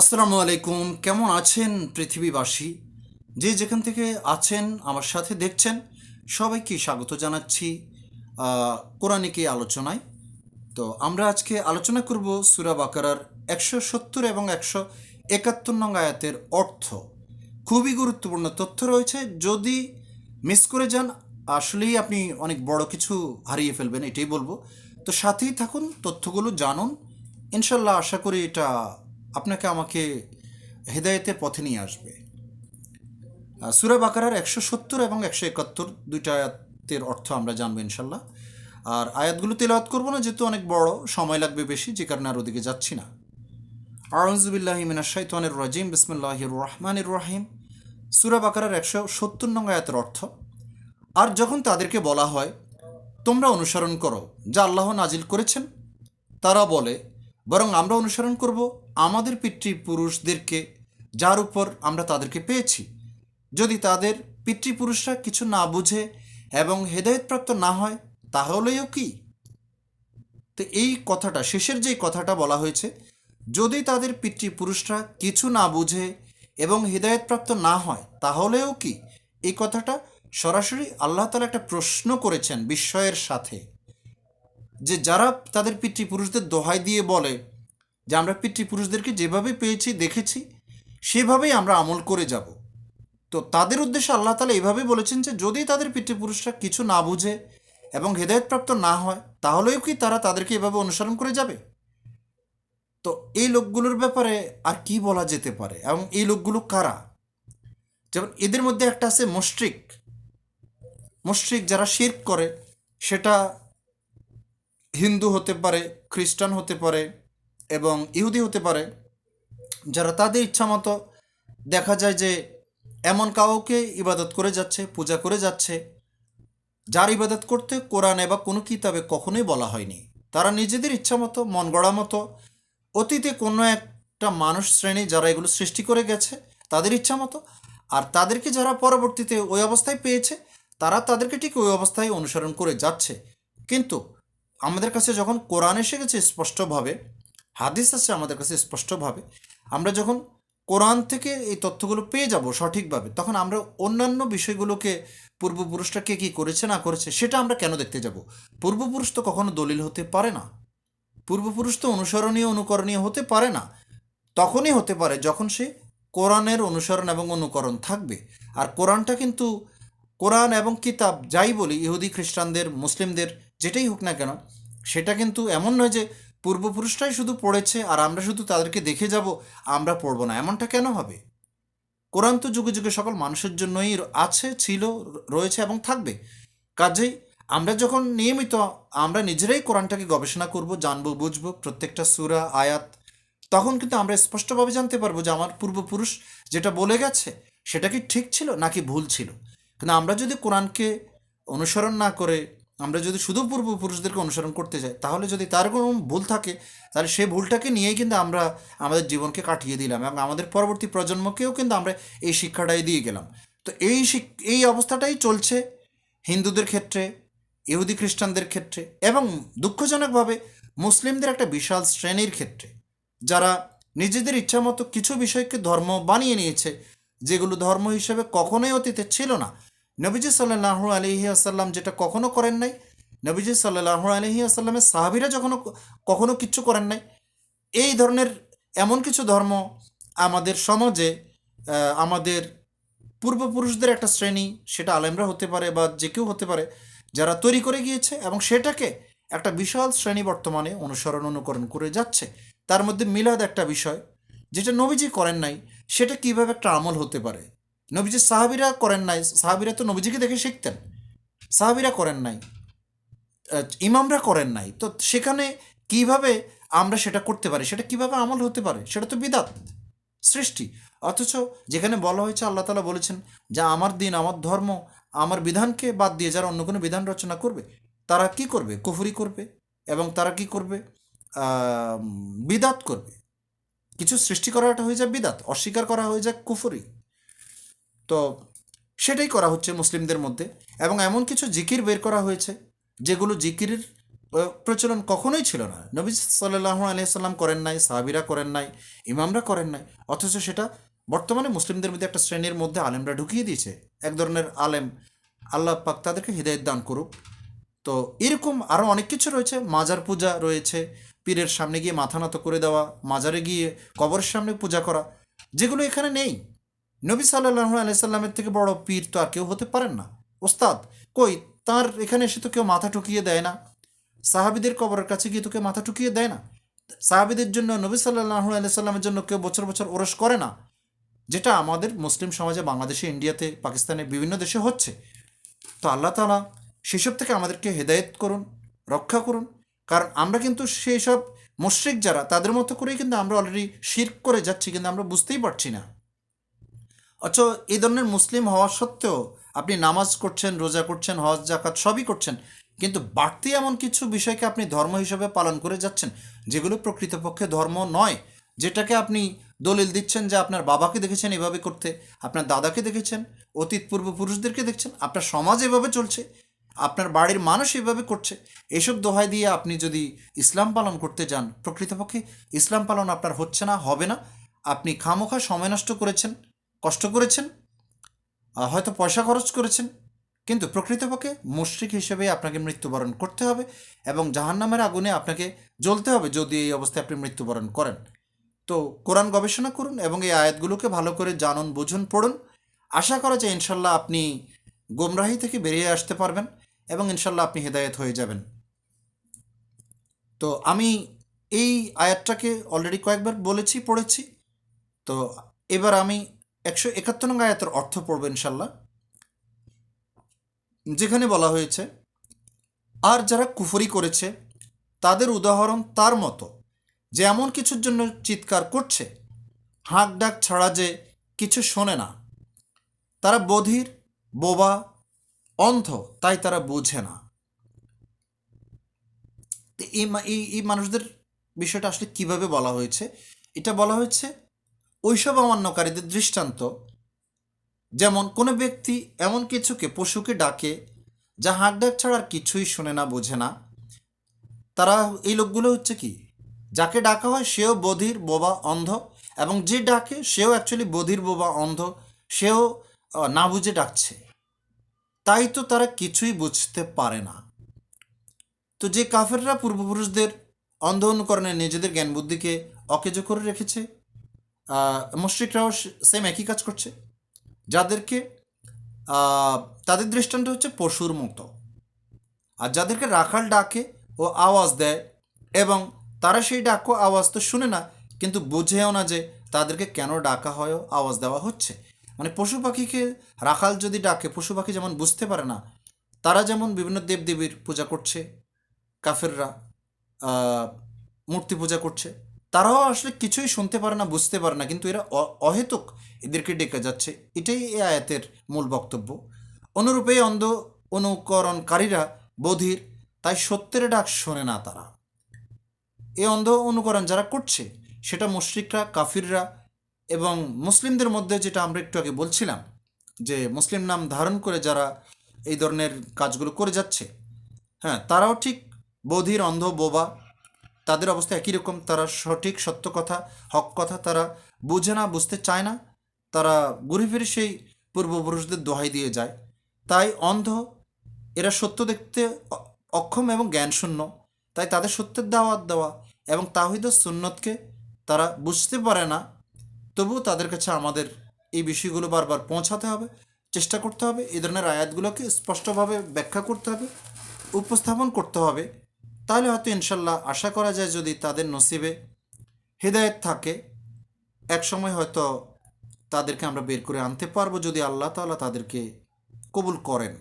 আসসালামু আলাইকুম, কেমন আছেন পৃথিবীবাসী? যে যেখান থেকে আছেন, আমার সাথে দেখছেন, সবাইকে স্বাগত জানাচ্ছি কোরআনিক আলোচনায়। তো আমরা আজকে আলোচনা করব সুরা বাকারার একশো সত্তর এবং একশো একাত্তর নং আয়াতের অর্থ। খুবই গুরুত্বপূর্ণ তথ্য রয়েছে, যদি মিস করে যান, আসলেই আপনি অনেক বড় কিছু হারিয়ে ফেলবেন, এটাই বলব। তো সাথেই থাকুন, তথ্যগুলো জানুন। ইনশাল্লাহ আশা করি এটা আপনাকে আমাকে হেদায়েতের পথে নিয়ে আসবে। সূরা বাকারার একশো সত্তর এবং একশো একাত্তর দুইটা আয়াতের অর্থ আমরা জানব ইনশাল্লাহ। আর আয়াতগুলো তেলাওয়াত করব না, যেহেতু অনেক বড়, সময় লাগবে বেশি, যে কারণে আর ওদিকে যাচ্ছি না। আউজবিল্লাহি মিনাশ শাইতানির রাজিম, বিসমিল্লাহির রহমানির রহিম। সূরা বাকারার একশো সত্তর নং আয়াতের অর্থ, আর যখন তাদেরকে বলা হয়, তোমরা অনুসরণ করো, যা আল্লাহ নাজিল করেছেন, তারা বলে, বরং আমরা অনুসরণ করব আমাদের পিতৃপুরুষদেরকে, যার উপর আমরা তাদেরকে পেয়েছি। যদি তাদের পিতৃপুরুষরা কিছু না বুঝে এবং হেদায়তপ্রাপ্ত না হয়, তাহলেও কি? তো এই কথাটা, শেষের যে কথাটা বলা হয়েছে, যদি তাদের পিতৃপুরুষরা কিছু না বুঝে এবং হৃদায়তপ্রাপ্ত না হয়, তাহলেও কি? এই কথাটা সরাসরি আল্লাহ তালা একটা প্রশ্ন করেছেন বিস্ময়ের সাথে। যে যারা তাদের পিতৃপুরুষদের দোহাই দিয়ে বলে যে আমরা পিতৃপুরুষদেরকে যেভাবে পেয়েছি, দেখেছি, সেভাবেই আমরা আমল করে যাব। তো তাদের উদ্দেশ্যে আল্লাহ তালা এভাবে বলেছেন যে, যদি তাদের পিতৃপুরুষরা কিছু না বুঝে এবং হেদায়তপ্রাপ্ত না হয়, তাহলেও কি তারা তাদেরকে এভাবে অনুসরণ করে যাবে? তো এই লোকগুলোর ব্যাপারে আর কি বলা যেতে পারে এবং এই লোকগুলো কারা? যেমন এদের মধ্যে একটা আছে মুশরিক। মুশরিক যারা শির্ক করে, সেটা হিন্দু হতে পারে, খ্রিস্টান হতে পারে এবং ইহুদি হতে পারে, যারা তাদের ইচ্ছা মতো দেখা যায় যে এমন কাউকে ইবাদত করে যাচ্ছে, পূজা করে যাচ্ছে, যার ইবাদত করতে কোরআনে বা কোনো কিতাবে কখনোই বলা হয়নি। তারা নিজেদের ইচ্ছা মতো, মন গড়া মতো, অতীতে কোনো একটা মানুষ শ্রেণি যারা এগুলো সৃষ্টি করে গেছে, তাদের ইচ্ছা মতো, আর তাদেরকে যারা পরবর্তীতে ওই অবস্থায় পেয়েছে, তারা তাদেরকে ঠিক ওই অবস্থায় অনুসরণ করে যাচ্ছে। কিন্তু আমাদের কাছে যখন কোরআন এসে গেছে স্পষ্টভাবে হাদিস আছে আমাদের কাছে স্পষ্টভাবে। আমরা যখন কোরআন থেকে এই তথ্যগুলো পেয়ে যাব সঠিকভাবে, তখন আমরা অন্যান্য বিষয়গুলোকে পূর্বপুরুষরা কে কী করেছে না করেছে সেটা আমরা কেন দেখতে যাব? পূর্বপুরুষ তো কখনো দলিল হতে পারে না। পূর্বপুরুষ তো অনুসরণীয়, অনুকরণীয় হতে পারে না। তখনই হতে পারে যখন সে কোরআনের অনুসরণ এবং অনুকরণ থাকবে। আর কোরআনটা কিন্তু কোরআন এবং কিতাব যাই বলি, ইহুদি, খ্রিস্টানদের, মুসলিমদের, যেটাই হোক না কেন, সেটা কিন্তু এমন নয় যে পূর্বপুরুষরাই শুধু পড়েছে আর আমরা শুধু তাদেরকে দেখে যাব, আমরা পড়ব না। এমনটা কেন হবে? কোরআন তো যুগে যুগে সকল মানুষের জন্যই আছে, ছিল, রয়েছে এবং থাকবে। কাজেই আমরা যখন নিয়মিত আমরা নিজেরাই কোরআনটাকে গবেষণা করব, জানব, বুঝব, প্রত্যেকটা সুরা, আয়াত, তখন কিন্তু আমরা স্পষ্টভাবে জানতে পারব যে আমার পূর্বপুরুষ যেটা বলে গেছে, সেটা কি ঠিক ছিল নাকি ভুল ছিল। কিন্তু আমরা যদি কোরআনকে অনুসরণ না করে আমরা যদি শুধু পূর্বপুরুষদেরকে অনুসরণ করতে যাই, তাহলে যদি তার কোনো ভুল থাকে, তাহলে সেই ভুলটাকে নিয়েই কিন্তু আমরা আমাদের জীবনকে কাটিয়ে দিলাম এবং আমাদের পরবর্তী প্রজন্মকেও কিন্তু আমরা এই শিক্ষাটাই দিয়ে গেলাম। তো এই এই অবস্থাটাই চলছে হিন্দুদের ক্ষেত্রে, ইহুদি খ্রিস্টানদের ক্ষেত্রে এবং দুঃখজনকভাবে মুসলিমদের একটা বিশাল শ্রেণির ক্ষেত্রে, যারা নিজেদের ইচ্ছামতো কিছু বিষয়কে ধর্ম বানিয়ে নিয়েছে, যেগুলো ধর্ম হিসেবে কখনোই অতীতে ছিল না। নবীজি সাল্লাহ আলহি আসাল্লাম যেটা কখনো করেন নাই, নবীজি সাল্লাহ আলহি আসাল্লামের সাহাবিরা যখনও কখনো কিচ্ছু করেন নাই। এই ধরনের এমন কিছু ধর্ম আমাদের সমাজে আমাদের পূর্বপুরুষদের একটা শ্রেণি, সেটা আলেমরা হতে পারে বা যে কেউ হতে পারে, যারা তৈরি করে গিয়েছে এবং সেটাকে একটা বিশাল শ্রেণি বর্তমানে অনুসরণ অনুকরণ করে যাচ্ছে। তার মধ্যে মিলাদ একটা বিষয়, যেটা নবীজি করেন নাই, সেটা কীভাবে একটা আমল হতে পারে? নবীজি সাহাবিরা করেন নাই, সাহাবিরা তো নবীজিকে দেখে শিখতেন। সাহাবিরা করেন নাই ইমামরা করেন নাই। তো সেখানে কীভাবে আমরা সেটা করতে পারি? সেটা কীভাবে আমল হতে পারে? সেটা তো বিদাত, সৃষ্টি। অথচ যেখানে বলা হয়েছে, আল্লাহ তালা বলেছেন যে, আমার দিন, আমার ধর্ম, আমার বিধানকে বাদ দিয়ে যারা অন্য কোনো বিধান রচনা করবে, তারা কি করবে? কুফুরি করবে এবং তারা কি করবে? বিদাত করবে। কিছু সৃষ্টি করাটা হয়ে যায় বিদাত, অস্বীকার করা হয়ে যায় কুফুরি। তো সেটাই করা হচ্ছে মুসলিমদের মধ্যে এবং এমন কিছু জিকির বের করা হয়েছে যেগুলো জিকিরের প্রচলন কখনোই ছিল না। নবী সাল্লাহ আলিয়াল্লাম করেন নাই, সাহাবিরা করেন নাই, ইমামরা করেন নাই, অথচ সেটা বর্তমানে মুসলিমদের মধ্যে একটা শ্রেণির মধ্যে আলেমরা ঢুকিয়ে দিয়েছে। এক ধরনের আলেম আল্লাহ পাক তাদেরকে হৃদায়ত দান করুক। তো এরকম আরও অনেক কিছু রয়েছে। মাজার পূজা রয়েছে, পীরের সামনে গিয়ে মাথা নত করে দেওয়া, মাজারে গিয়ে কবরের সামনে পূজা করা, যেগুলো এখানে নেই। নবী সাল্লাহু আলাইসাল্লামের থেকে বড় পীর তো আর কেউ হতে পারেন না। ওস্তাদ, কই, তার এখানে এসে তো কেউ মাথা ঠুকিয়ে দেয় না। সাহাবিদের কবরের কাছে গিয়ে তো কেউ মাথা ঠুকিয়ে দেয় না। সাহাবিদের জন্য নবী সাল্লাহু আলাইসাল্লামের জন্য কেউ বছর বছর ওরস করে না, যেটা আমাদের মুসলিম সমাজে, বাংলাদেশে, ইন্ডিয়াতে, পাকিস্তানে বিভিন্ন দেশে হচ্ছে। তো আল্লাহ তালা সেসব থেকে আমাদেরকে হেদায়েত করুন, রক্ষা করুন। কারণ আমরা কিন্তু সেই সব মুশ্রিক যারা, তাদের মতো করেই কিন্তু আমরা অলরেডি শির করে যাচ্ছি, কিন্তু আমরা বুঝতেই পারছি না। অথচ এই ধরনের মুসলিম হওয়া সত্ত্বেও আপনি নামাজ করছেন, রোজা করছেন, হজ জাকাত সবই করছেন। কিন্তু বাড়তি এমন কিছু বিষয়কে আপনি ধর্ম হিসেবে পালন করে যাচ্ছেন, যেগুলো প্রকৃতপক্ষে ধর্ম নয়। যেটাকে আপনি দলিল দিচ্ছেন যে আপনার বাবাকে দেখেছেন এভাবে করতে, আপনার দাদাকে দেখেছেন, অতীত পূর্বপুরুষদেরকে দেখছেন, আপনার সমাজ এভাবে চলছে, আপনার বাড়ির মানুষ এভাবে করছে। এসব দোহাই দিয়ে আপনি যদি ইসলাম পালন করতে যান, প্রকৃতপক্ষে ইসলাম পালন আপনার হচ্ছে না, হবে না। আপনি খামোখা সময় নষ্ট করেছেন। কষ্ট করেছেন হয়তো পয়সা খরচ করেছেন, কিন্তু প্রকৃতপক্ষে মুশ্রিক হিসেবে আপনাকে মৃত্যুবরণ করতে হবে এবং জাহান্নামের আগুনে আপনাকে জ্বলতে হবে যদি এই অবস্থায় আপনি মৃত্যুবরণ করেন। তো কোরআন গবেষণা করুন এবং এই আয়াতগুলোকে ভালো করে জানুন, বুঝুন, পড়ুন। আশা করা যায় ইনশাল্লাহ আপনি গোমরাহি থেকে বেরিয়ে আসতে পারবেন এবং ইনশাল্লাহ আপনি হেদায়েত হয়ে যাবেন। তো আমি এই আয়াতটাকে অলরেডি কয়েকবার বলেছি, পড়েছি। তো এবার আমি একশো একাত্তর নং আয়াতের অর্থ পড়বে ইনশাল্লাহ যেখানে বলা হয়েছে, আর যারা কুফরি করেছে, তাদের উদাহরণ তার মতো, যে এমন কিছুর জন্য চিৎকার করছে, হাঁক ডাক ছাড়া যে কিছু শোনে না। তারা বধির, বোবা, অন্ধ, তাই তারা বোঝে না। এই এই মানুষদের বিষয়টা আসলে কীভাবে বলা হয়েছে? এটা বলা হয়েছে ওইসব অমান্যকারীদের দৃষ্টান্ত। যেমন, কোনো ব্যক্তি এমন কিছুকে পশুকে ডাকে যা হাঁক ডাক ছাড়া আর কিছুই শোনে না, বোঝে না। তারা, এই লোকগুলো হচ্ছে কি? যাকে ডাকা হয় সেও বধির, বোবা, অন্ধ এবং যে ডাকে সেও অ্যাকচুয়ালি বধির, বোবা, অন্ধ, সেও না বুঝে ডাকছে। তাই তো তারা কিছুই বুঝতে পারে না। তো যে কাফেররা পূর্বপুরুষদের অন্ধ অনুকরণে নিজেদের জ্ঞান বুদ্ধিকে অকেজ করে রেখেছে মুশ্রিকরাও সেম একই কাজ করছে। যাদেরকে তাদের দৃষ্টান্ত হচ্ছে পশুর মতো। আর যাদেরকে রাখাল ডাকে ও আওয়াজ দেয় এবং তারা সেই ডাক ও আওয়াজ তো শুনে না, কিন্তু বুঝেও না যে তাদেরকে কেন ডাকা হয় আওয়াজ দেওয়া হচ্ছে। মানে পশু পাখিকে রাখাল যদি ডাকে, পশু পাখি যেমন বুঝতে পারে না, তারা যেমন বিভিন্ন দেবদেবীর পূজা করছে, কাফেররা মূর্তি পূজা করছে তারাও আসলে কিছুই শুনতে পারে না, বুঝতে পারে না, কিন্তু এরা অহেতুক এদেরকে ডেকে যাচ্ছে। এটাই এ আয়াতের মূল বক্তব্য। অনুরূপে অন্ধ অনুকরণকারীরা বধির, তাই সত্যের ডাক শোনে না তারা। এ অন্ধ অনুকরণ যারা করছে, সেটা মুশরিকরা, কাফিররা এবং মুসলিমদের মধ্যে যেটা আমরা একটু আগে বলছিলাম, যে মুসলিম নাম ধারণ করে যারা এই ধরনের কাজগুলো করে যাচ্ছে হ্যাঁ তারাও ঠিক বধির, অন্ধ, বোবা তাদের অবস্থা একই রকম। তারা সঠিক সত্য কথা, হক কথা তারা বুঝে না, বুঝতে চায় না। তারা ঘুরে ফিরে সেই পূর্বপুরুষদের দোহাই দিয়ে যায়। তাই অন্ধ, এরা সত্য দেখতে অক্ষম এবং জ্ঞানশূন্য। তাই তাদের সত্যের দাওয়াত দেওয়া এবং তাহিদ সুন্নতকে তারা বুঝতে পারে না। তবুও তাদের কাছে আমাদের এই বিষয়গুলো বারবার পৌঁছাতে হবে, চেষ্টা করতে হবে। এই ধরনের আয়াতগুলোকে স্পষ্টভাবে ব্যাখ্যা করতে হবে, উপস্থাপন করতে হবে। তাহলে হয়তো ইনশাল্লাহ আশা করা যায় যদি তাদের নসিবে হৃদায়ত থাকে, এক সময় হয়তো তাদেরকে আমরা বের করে আনতে পারব যদি আল্লাহ তালা তাদেরকে কবুল করেন।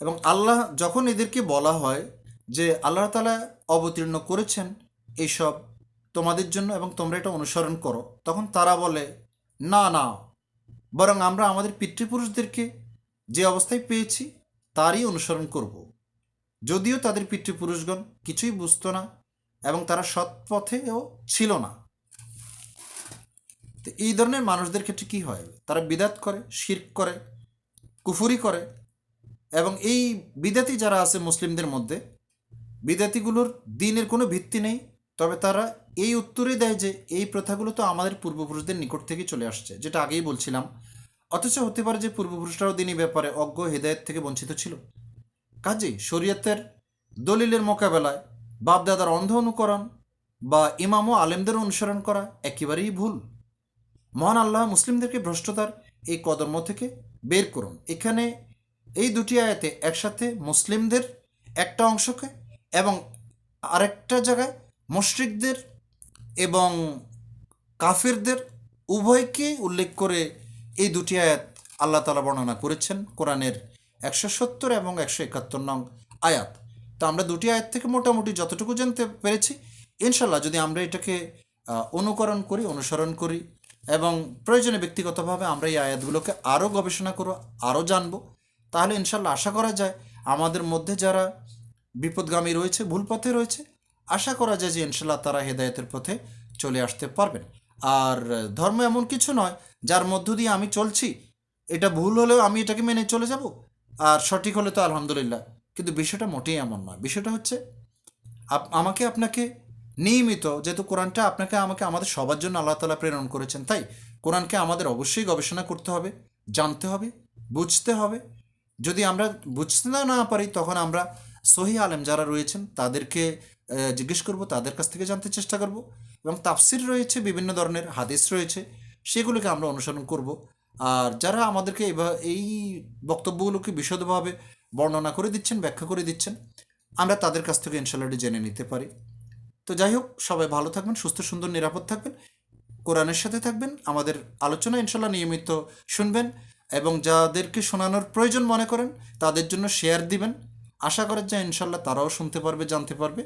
এবং আল্লাহ যখন এদেরকে বলা হয় যে আল্লাহ তালা অবতীর্ণ করেছেন এইসব তোমাদের জন্য এবং তোমরা এটা অনুসরণ করো, তখন তারা বলে, না না। বরং আমরা আমাদের পিতৃপুরুষদেরকে যে অবস্থায় পেয়েছি তারই অনুসরণ করব। যদিও তাদের পিতৃপুরুষগণ কিছুই বুঝতো না এবং তারা সৎ পথেও ছিল না। তো এই ধরনের মানুষদের ক্ষেত্রে কি হয়? তারা বিদাত করে, শির্ক করে, কুফুরি করে এবং এই বিদাতি যারা আছে মুসলিমদের মধ্যে, বিদাতিগুলোর দিনের কোনো ভিত্তি নেই। তবে তারা এই উত্তরে দেয় যে এই প্রথাগুলো তো আমাদের পূর্বপুরুষদের নিকট থেকে চলে আসছে, যেটা আগেই বলছিলাম। অথচ হতে পারে যে পূর্বপুরুষরাও দিনই ব্যাপারে অজ্ঞ, হেদায়ত থেকে বঞ্চিত ছিল। কাজেই শরীয়তের দলিলের মোকাবেলায় বাপদাদার অন্ধ অনুকরণ বা ইমাম ও আলেমদের অনুসরণ করা একেবারেই ভুল। মহান আল্লাহ মুসলিমদেরকে ভ্রষ্টতার এই কদর্ম থেকে বের করুন। এখানে এই দুটি আয়াতে একসাথে মুসলিমদের একটা অংশকে এবং আরেকটা জায়গায় মুশরিকদের এবং কাফিরদের উভয়কে উল্লেখ করে এই দুটি আয়াত আল্লাহ তালা বর্ণনা করেছেন, কোরআনের একশো সত্তর এবং একশো একাত্তর নং আয়াত। তো আমরা দুটি আয়াত থেকে মোটামুটি যতটুকু জানতে পেরেছি ইনশাল্লাহ যদি আমরা এটাকে অনুকরণ করি, অনুসরণ করি এবং প্রয়োজনে ব্যক্তিগতভাবে আমরা এই আয়াতগুলোকে আরও গবেষণা করব, আরও জানব, তাহলে ইনশাল্লাহ আশা করা যায় আমাদের মধ্যে যারা বিপদগামী রয়েছে, ভুল পথে রয়েছে, আশা করা যায় যে ইনশাল্লাহ তারা হেদায়েতের পথে চলে আসতে পারবেন। আর ধর্ম এমন কিছু নয় যার মধ্য দিয়ে আমি চলছি, এটা ভুল হলেও আমি এটাকে মেনে চলে যাব। আর সঠিক হলে তো আলহামদুলিল্লাহ। কিন্তু বিষয়টা মোটেই এমন নয়। বিষয়টা হচ্ছে আমাকে আপনাকে নিয়মিত, যেহেতু কোরআনটা আপনাকে, আমাকে আমাদের সবার জন্য আল্লাহ তালা প্রেরণ করেছেন, তাই কোরআনকে আমাদের অবশ্যই গবেষণা করতে হবে, জানতে হবে, বুঝতে হবে। যদি আমরা বুঝতে না না পারি, তখন আমরা সহি আলেম যারা রয়েছেন, তাদেরকে জিজ্ঞেস করব, তাদের কাছ থেকে জানতে চেষ্টা করব। এবং তাফসির রয়েছে, বিভিন্ন ধরনের হাদিস রয়েছে। সেগুলোকে আমরা অনুসরণ করব। আর যারা আমাদেরকে এই বক্তব্যগুলোকে বিশদভাবে বর্ণনা করে দিচ্ছেন, ব্যাখ্যা করে দিচ্ছেন, আমরা তাদের কাছ থেকে ইনশাল্লাহটি জেনে নিতে পারি। তো যাই হোক, সবাই ভালো থাকবেন, সুস্থ, সুন্দর, নিরাপদ থাকবেন। কোরআনের সাথে থাকবেন, আমাদের আলোচনা ইনশাল্লাহ নিয়মিত শুনবেন এবং যাদেরকে শোনানোর প্রয়োজন মনে করেন, তাদের জন্য শেয়ার দিবেন। আশা করা যায় ইনশাল্লাহ তারাও শুনতে পারবে, জানতে পারবে।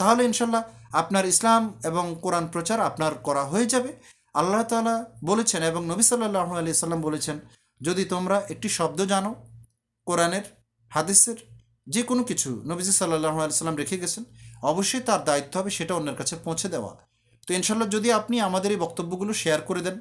তাহলে ইনশাল্লাহ আপনার ইসলাম এবং কোরআন প্রচার আপনার করা হয়ে যাবে। আল্লাহ তাআলা বলেছেন এবং নবী সাল্লাহ আলি সাল্লাম বলেছেন যদি তোমরা একটি শব্দ জানো কোরআনের হাদিসের যে কোনো কিছু নবীজি সাল্লাহ আলাইসাল্লাম রেখে গেছেন অবশ্যই তার দায়িত্ব হবে সেটা অন্যের কাছে পৌঁছে দেওয়া। তো ইনশাল্লাহ যদি আপনি আমাদের এই বক্তব্যগুলো শেয়ার করে দেন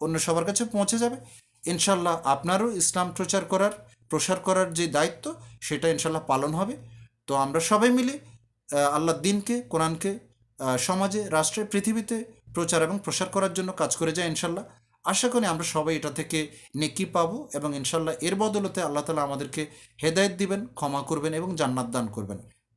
অন্য সবার কাছে পৌঁছে যাবে। ইনশাল্লাহ আপনারও ইসলাম প্রচার করার প্রসার করার যে দায়িত্ব সেটা ইনশাল্লাহ পালন হবে। তো আমরা সবাই মিলে আহ, আল্লাহর দিনকে কোরআনকে সমাজে রাষ্ট্রে পৃথিবীতে প্রচার এবং প্রসার করার জন্য কাজ করে যায় ইনশাল্লাহ। আশা করি আমরা সবাই এটা থেকে নেকি পাবো এবং ইনশাল্লাহ এর বদলতে আল্লাহ তালা আমাদেরকে হেদায়ত দিবেন, ক্ষমা করবেন এবং জান্নাত দান করবেন।